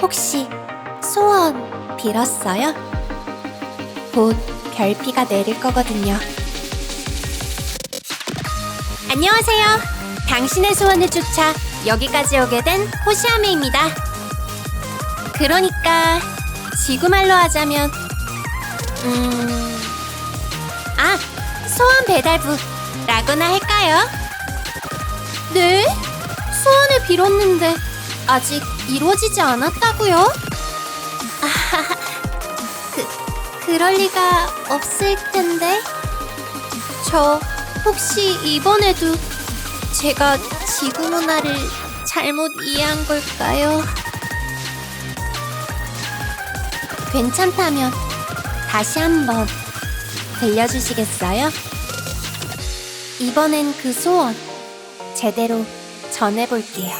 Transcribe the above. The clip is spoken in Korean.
혹시 소원 빌었어요? 곧 별비가 내릴 거거든요. 안녕하세요. 당신의 소원을 쫓아 여기까지 오게 된 호시아메입니다. 그러니까 지구말로 하자면 음... 아, 소원 배달부라고나 할까요? 네? 소원을 빌었는데 아직 이루어지지 않았다고요? 아, 그, 그럴 리가 없을 텐데. 저 혹시 이번에도 제가 지구 문화를 잘못 이해한 걸까요? 괜찮다면 다시 한번 들려주시겠어요? 이번엔 그 소원 제대로 전해볼게요.